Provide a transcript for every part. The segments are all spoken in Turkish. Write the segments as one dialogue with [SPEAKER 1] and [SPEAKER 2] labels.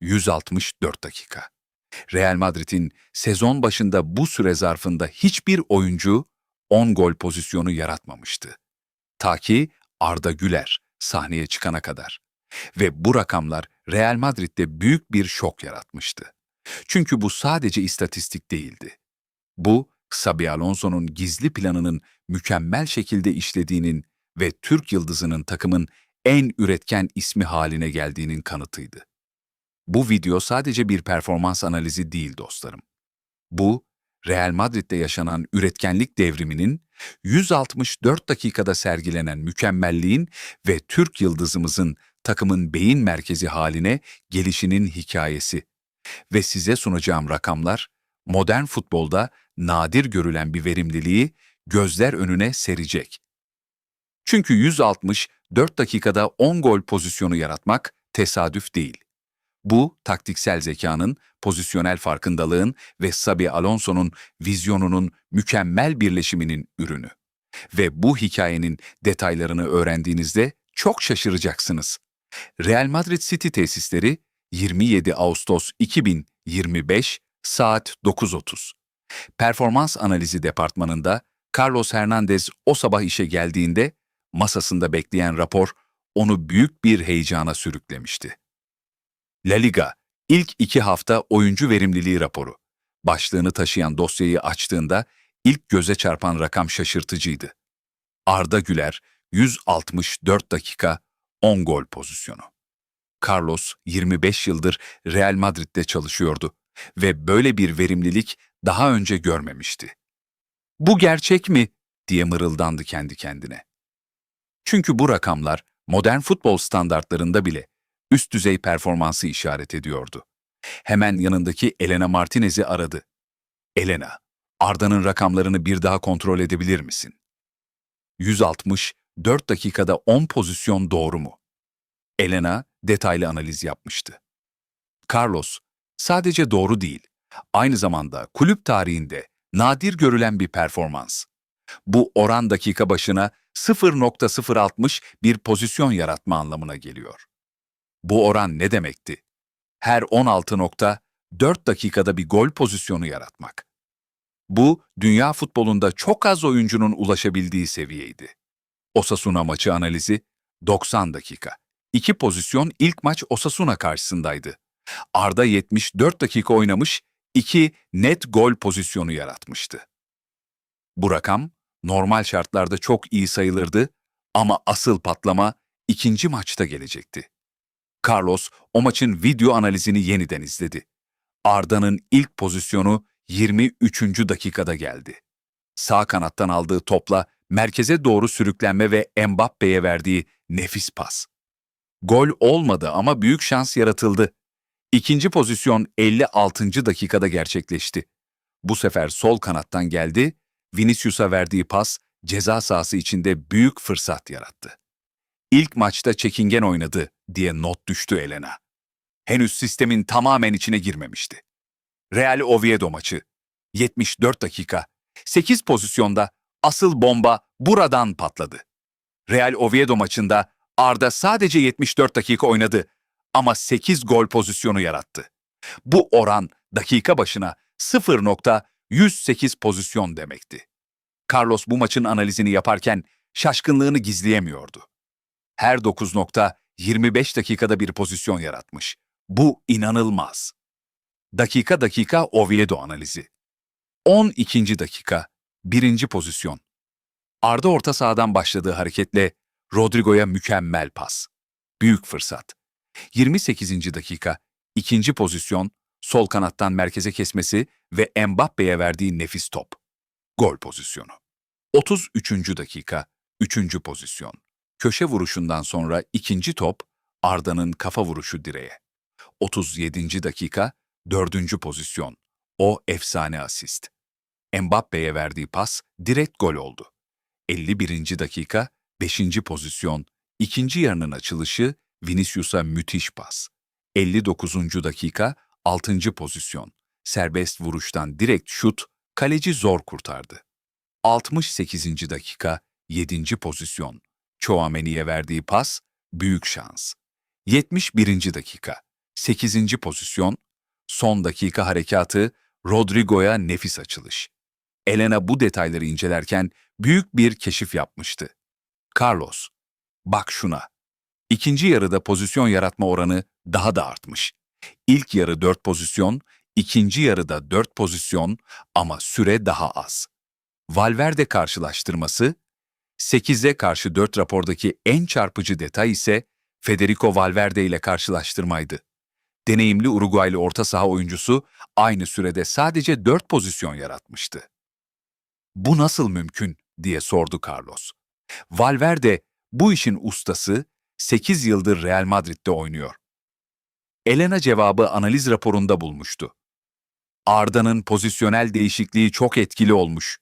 [SPEAKER 1] 164 dakika. Real Madrid'in sezon başında bu süre zarfında hiçbir oyuncu 10 gol pozisyonu yaratmamıştı. Ta ki Arda Güler sahneye çıkana kadar. Ve bu rakamlar Real Madrid'de büyük bir şok yaratmıştı. Çünkü bu sadece istatistik değildi. Bu, Xabi Alonso'nun gizli planının mükemmel şekilde işlediğinin ve Türk yıldızının takımın en üretken ismi haline geldiğinin kanıtıydı. Bu video sadece bir performans analizi değil dostlarım. Bu, Real Madrid'de yaşanan üretkenlik devriminin 164 dakikada sergilenen mükemmelliğin ve Türk yıldızımızın takımın beyin merkezi haline gelişinin hikayesi. Ve size sunacağım rakamlar, modern futbolda nadir görülen bir verimliliği gözler önüne serecek. Çünkü 164 dakikada 10 gol pozisyonu yaratmak tesadüf değil. Bu, taktiksel zekanın, pozisyonel farkındalığın ve Sabi Alonso'nun vizyonunun mükemmel birleşiminin ürünü. Ve bu hikayenin detaylarını öğrendiğinizde çok şaşıracaksınız. Real Madrid City tesisleri 27 Ağustos 2025 saat 9.30. Performans analizi departmanında Carlos Hernandez o sabah işe geldiğinde masasında bekleyen rapor onu büyük bir heyecana sürüklemişti. La Liga, ilk iki hafta oyuncu verimliliği raporu. Başlığını taşıyan dosyayı açtığında ilk göze çarpan rakam şaşırtıcıydı. Arda Güler, 164 dakika, 10 gol pozisyonu. Carlos, 25 yıldır Real Madrid'de çalışıyordu ve böyle bir verimlilik daha önce görmemişti. Bu gerçek mi? diye mırıldandı kendi kendine. Çünkü bu rakamlar modern futbol standartlarında bile üst düzey performansı işaret ediyordu. Hemen yanındaki Elena Martinez'i aradı. Elena, Arda'nın rakamlarını bir daha kontrol edebilir misin? 160, 4 dakikada 10 pozisyon doğru mu? Elena detaylı analiz yapmıştı. Carlos, sadece doğru değil, aynı zamanda kulüp tarihinde nadir görülen bir performans. Bu oran dakika başına 0.060 bir pozisyon yaratma anlamına geliyor. Bu oran ne demekti? Her 16.4 dakikada bir gol pozisyonu yaratmak. Bu, dünya futbolunda çok az oyuncunun ulaşabildiği seviyeydi. Osasuna maçı analizi 90 dakika. İki pozisyon ilk maç Osasuna karşısındaydı. Arda 74 dakika oynamış, iki net gol pozisyonu yaratmıştı. Bu rakam normal şartlarda çok iyi sayılırdı ama asıl patlama ikinci maçta gelecekti. Carlos o maçın video analizini yeniden izledi. Arda'nın ilk pozisyonu 23. dakikada geldi. Sağ kanattan aldığı topla merkeze doğru sürüklenme ve Mbappe'ye verdiği nefis pas. Gol olmadı ama büyük şans yaratıldı. İkinci pozisyon 56. dakikada gerçekleşti. Bu sefer sol kanattan geldi, Vinicius'a verdiği pas ceza sahası içinde büyük fırsat yarattı. İlk maçta çekingen oynadı diye not düştü Elena. Henüz sistemin tamamen içine girmemişti. Real Oviedo maçı. 74 dakika. 8 pozisyonda asıl bomba buradan patladı. Real Oviedo maçında Arda sadece 74 dakika oynadı ama 8 gol pozisyonu yarattı. Bu oran dakika başına 0.108 pozisyon demekti. Carlos bu maçın analizini yaparken şaşkınlığını gizleyemiyordu. Her 9.25 dakikada bir pozisyon yaratmış. Bu inanılmaz. Dakika dakika Oviedo analizi. 12. dakika, birinci pozisyon. Arda orta sahadan başladığı hareketle Rodrigo'ya mükemmel pas. Büyük fırsat. 28. dakika, ikinci pozisyon, sol kanattan merkeze kesmesi ve Mbappe'ye verdiği nefis top. Gol pozisyonu. 33. dakika, üçüncü pozisyon. Köşe vuruşundan sonra ikinci top, Arda'nın kafa vuruşu direğe. 37. dakika, dördüncü pozisyon. O efsane asist. Mbappe'ye verdiği pas direkt gol oldu. 51. dakika, 5. pozisyon, ikinci yarının açılışı, Vinicius'a müthiş pas. 59. dakika, 6. pozisyon, serbest vuruştan direkt şut, kaleci zor kurtardı. 68. dakika, 7. pozisyon, Chouameni'ye verdiği pas, büyük şans. 71. dakika, 8. pozisyon, son dakika harekatı, Rodrigo'ya nefis açılış. Elena bu detayları incelerken büyük bir keşif yapmıştı. Carlos, bak şuna. İkinci yarıda pozisyon yaratma oranı daha da artmış. İlk yarı 4 pozisyon, ikinci yarıda 4 pozisyon ama süre daha az. Valverde karşılaştırması, 8'e karşı 4 rapordaki en çarpıcı detay ise Federico Valverde ile karşılaştırmaydı. Deneyimli Uruguaylı orta saha oyuncusu aynı sürede sadece 4 pozisyon yaratmıştı. Bu nasıl mümkün diye sordu Carlos. Valverde bu işin ustası 8 yıldır Real Madrid'de oynuyor. Elena cevabı analiz raporunda bulmuştu. Arda'nın pozisyonel değişikliği çok etkili olmuş.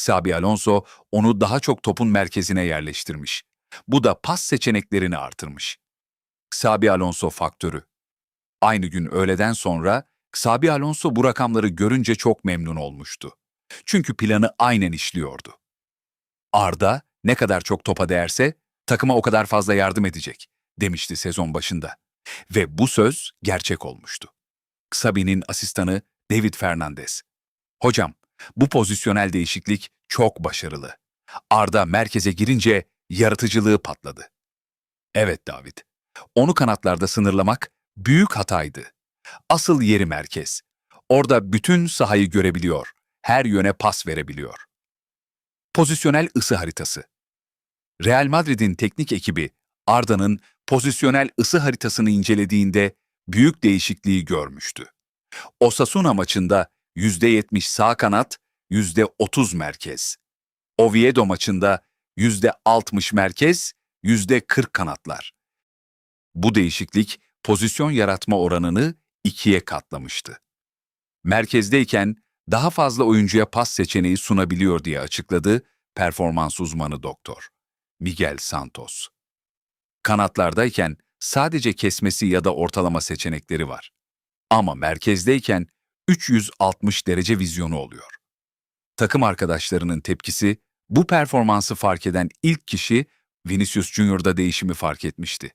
[SPEAKER 1] Xabi Alonso onu daha çok topun merkezine yerleştirmiş. Bu da pas seçeneklerini artırmış. Xabi Alonso faktörü. Aynı gün öğleden sonra Xabi Alonso bu rakamları görünce çok memnun olmuştu. Çünkü planı aynen işliyordu. Arda ne kadar çok topa değerse takıma o kadar fazla yardım edecek demişti sezon başında. Ve bu söz gerçek olmuştu. Xabi'nin asistanı David Fernandez. Hocam, bu pozisyonel değişiklik çok başarılı. Arda merkeze girince yaratıcılığı patladı. Evet David, onu kanatlarda sınırlamak büyük hataydı. Asıl yeri merkez. Orada bütün sahayı görebiliyor, her yöne pas verebiliyor. Pozisyonel ısı haritası. Real Madrid'in teknik ekibi Arda'nın pozisyonel ısı haritasını incelediğinde büyük değişikliği görmüştü. Osasuna maçında %70 sağ kanat, %30 merkez. Oviedo maçında %60 merkez, %40 kanatlar. Bu değişiklik pozisyon yaratma oranını ikiye katlamıştı. Merkezdeyken daha fazla oyuncuya pas seçeneği sunabiliyor diye açıkladı performans uzmanı doktor Miguel Santos. Kanatlardayken sadece kesmesi ya da ortalama seçenekleri var. Ama merkezdeyken 360 derece vizyonu oluyor. Takım arkadaşlarının tepkisi bu performansı fark eden ilk kişi Vinicius Junior'da değişimi fark etmişti.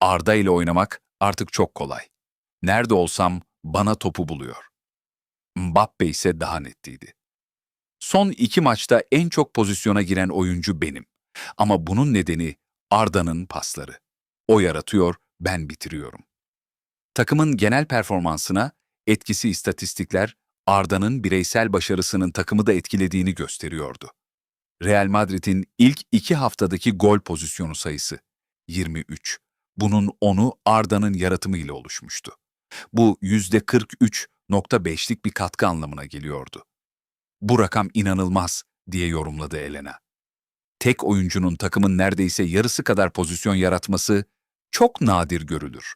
[SPEAKER 1] Arda ile oynamak artık çok kolay. Nerede olsam bana topu buluyor. Mbappe ise daha nettiydi. Son iki maçta en çok pozisyona giren oyuncu benim. Ama bunun nedeni Arda'nın pasları. O yaratıyor, ben bitiriyorum. Takımın genel performansına etkisi istatistikler Arda'nın bireysel başarısının takımı da etkilediğini gösteriyordu. Real Madrid'in ilk iki haftadaki gol pozisyonu sayısı 23. Bunun 10'u Arda'nın yaratımıyla oluşmuştu. Bu %43.5'lik bir katkı anlamına geliyordu. Bu rakam inanılmaz diye yorumladı Elena. Tek oyuncunun takımın neredeyse yarısı kadar pozisyon yaratması çok nadir görülür.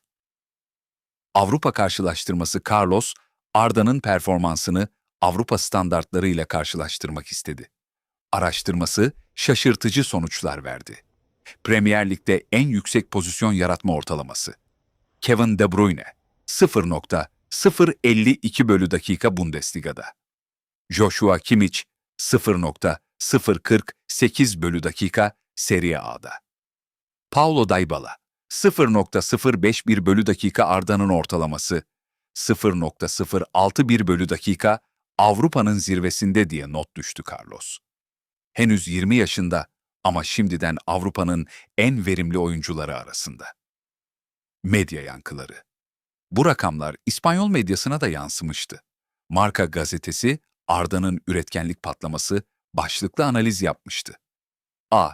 [SPEAKER 1] Avrupa karşılaştırması Carlos, Arda'nın performansını Avrupa standartlarıyla karşılaştırmak istedi. Araştırması şaşırtıcı sonuçlar verdi. Premier Lig'de en yüksek pozisyon yaratma ortalaması. Kevin De Bruyne 0.052 bölü dakika Bundesliga'da. Joshua Kimmich 0.048 bölü dakika Serie A'da. Paulo Dybala 0.051 bölü dakika Arda'nın ortalaması, 0.061 bölü dakika Avrupa'nın zirvesinde diye not düştü Carlos. Henüz 20 yaşında ama şimdiden Avrupa'nın en verimli oyuncuları arasında. Medya yankıları. Bu rakamlar İspanyol medyasına da yansımıştı. Marka gazetesi Arda'nın üretkenlik patlaması başlıklı analiz yapmıştı. A.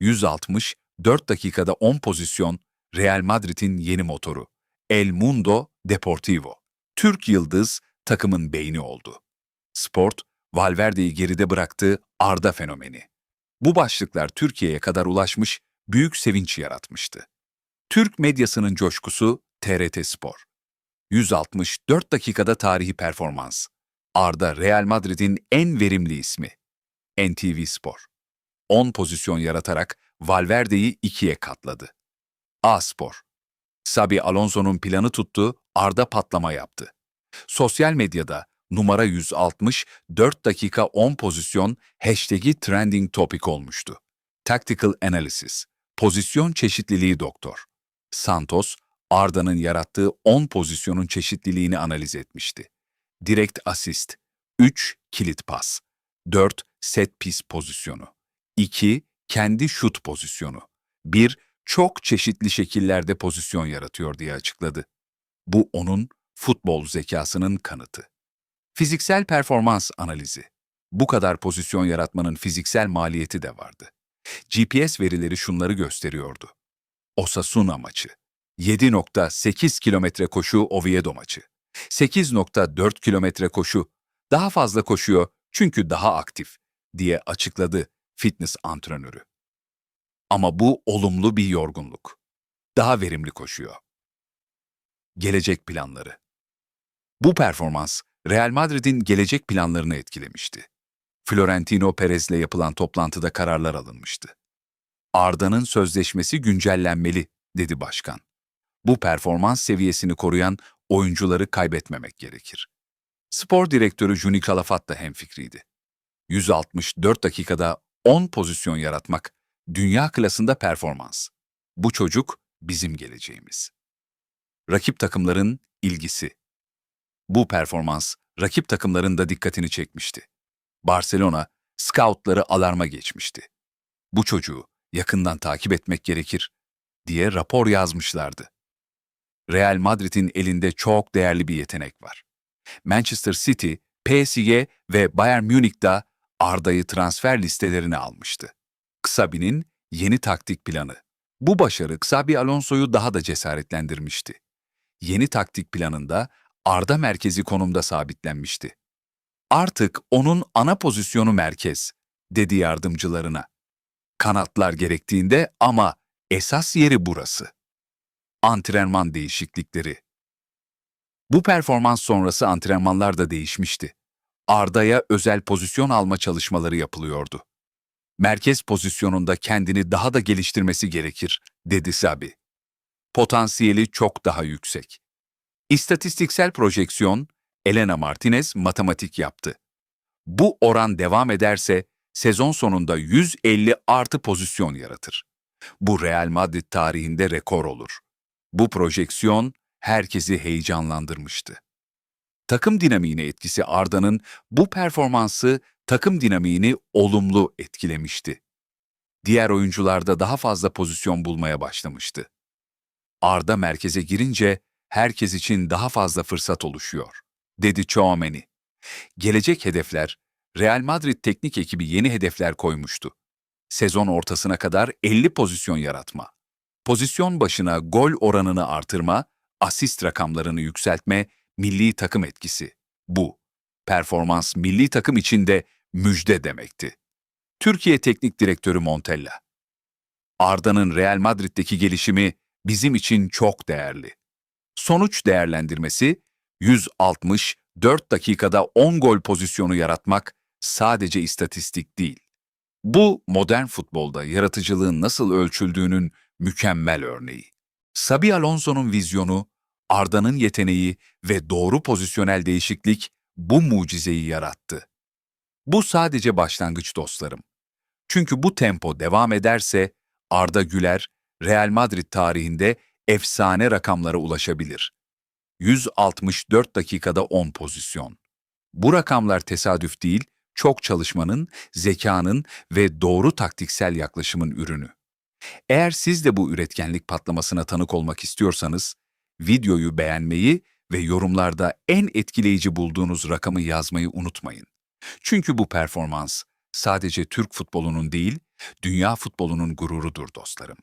[SPEAKER 1] 160, 4 dakikada 10 pozisyon Real Madrid'in yeni motoru. El Mundo Deportivo. Türk Yıldız takımın beyni oldu. Sport, Valverde'yi geride bıraktığı Arda fenomeni. Bu başlıklar Türkiye'ye kadar ulaşmış, büyük sevinç yaratmıştı. Türk medyasının coşkusu TRT Spor. 164 dakikada tarihi performans. Arda Real Madrid'in en verimli ismi. NTV Spor. 10 pozisyon yaratarak Valverde'yi ikiye katladı. A Spor. Sabi Alonso'nun planı tuttu, Arda patlama yaptı. Sosyal medyada numara 160, 4 dakika 10 pozisyon hashtag'i trending topic olmuştu. Tactical Analysis, pozisyon çeşitliliği doktor. Santos, Arda'nın yarattığı 10 pozisyonun çeşitliliğini analiz etmişti. Direkt asist, 3 kilit pas, 4 set piece pozisyonu, 2 kendi şut pozisyonu, 1 çok çeşitli şekillerde pozisyon yaratıyor diye açıkladı. Bu onun futbol zekasının kanıtı. Fiziksel performans analizi. Bu kadar pozisyon yaratmanın fiziksel maliyeti de vardı. GPS verileri şunları gösteriyordu. Osasuna maçı, 7.8 kilometre koşu Oviedo maçı, 8.4 kilometre koşu, daha fazla koşuyor çünkü daha aktif diye açıkladı fitness antrenörü. Ama bu olumlu bir yorgunluk. Daha verimli koşuyor. Gelecek planları. Bu performans Real Madrid'in gelecek planlarını etkilemişti. Florentino Perez'le yapılan toplantıda kararlar alınmıştı. Arda'nın sözleşmesi güncellenmeli, dedi başkan. Bu performans seviyesini koruyan oyuncuları kaybetmemek gerekir. Spor direktörü Juni Calafat da hemfikriydi. 164 dakikada 10 pozisyon yaratmak, dünya klasında performans. Bu çocuk bizim geleceğimiz. Rakip takımların ilgisi. Bu performans rakip takımların da dikkatini çekmişti. Barcelona, scoutları alarma geçmişti. Bu çocuğu yakından takip etmek gerekir diye rapor yazmışlardı. Real Madrid'in elinde çok değerli bir yetenek var. Manchester City, PSG ve Bayern Münih de Arda'yı transfer listelerine almıştı. Xabi'nin yeni taktik planı. Bu başarı Xabi Alonso'yu daha da cesaretlendirmişti. Yeni taktik planında Arda merkezi konumda sabitlenmişti. Artık onun ana pozisyonu merkez, dedi yardımcılarına. Kanatlar gerektiğinde ama esas yeri burası. Antrenman değişiklikleri. Bu performans sonrası antrenmanlar da değişmişti. Arda'ya özel pozisyon alma çalışmaları yapılıyordu. Merkez pozisyonunda kendini daha da geliştirmesi gerekir, dedi Sabi. Potansiyeli çok daha yüksek. İstatistiksel projeksiyon, Elena Martinez matematik yaptı. Bu oran devam ederse sezon sonunda 150 artı pozisyon yaratır. Bu Real Madrid tarihinde rekor olur. Bu projeksiyon herkesi heyecanlandırmıştı. Takım dinamiğine etkisi Arda'nın bu performansı takım dinamiğini olumlu etkilemişti. Diğer oyuncularda daha fazla pozisyon bulmaya başlamıştı. Arda merkeze girince herkes için daha fazla fırsat oluşuyor, dedi Chouameni. Gelecek hedefler, Real Madrid teknik ekibi yeni hedefler koymuştu. Sezon ortasına kadar 50 pozisyon yaratma, pozisyon başına gol oranını artırma, asist rakamlarını yükseltme, milli takım etkisi. Bu, performans milli takım içinde müjde demekti. Türkiye Teknik Direktörü Montella. Arda'nın Real Madrid'deki gelişimi bizim için çok değerli. Sonuç değerlendirmesi 164 dakikada 10 gol pozisyonu yaratmak sadece istatistik değil. Bu modern futbolda yaratıcılığın nasıl ölçüldüğünün mükemmel örneği. Sabi Alonso'nun vizyonu, Arda'nın yeteneği ve doğru pozisyonel değişiklik bu mucizeyi yarattı. Bu sadece başlangıç dostlarım. Çünkü bu tempo devam ederse Arda Güler Real Madrid tarihinde efsane rakamlara ulaşabilir. 164 dakikada 10 pozisyon. Bu rakamlar tesadüf değil, çok çalışmanın, zekanın ve doğru taktiksel yaklaşımın ürünü. Eğer siz de bu üretkenlik patlamasına tanık olmak istiyorsanız, videoyu beğenmeyi ve yorumlarda en etkileyici bulduğunuz rakamı yazmayı unutmayın. Çünkü bu performans sadece Türk futbolunun değil, dünya futbolunun gururudur dostlarım.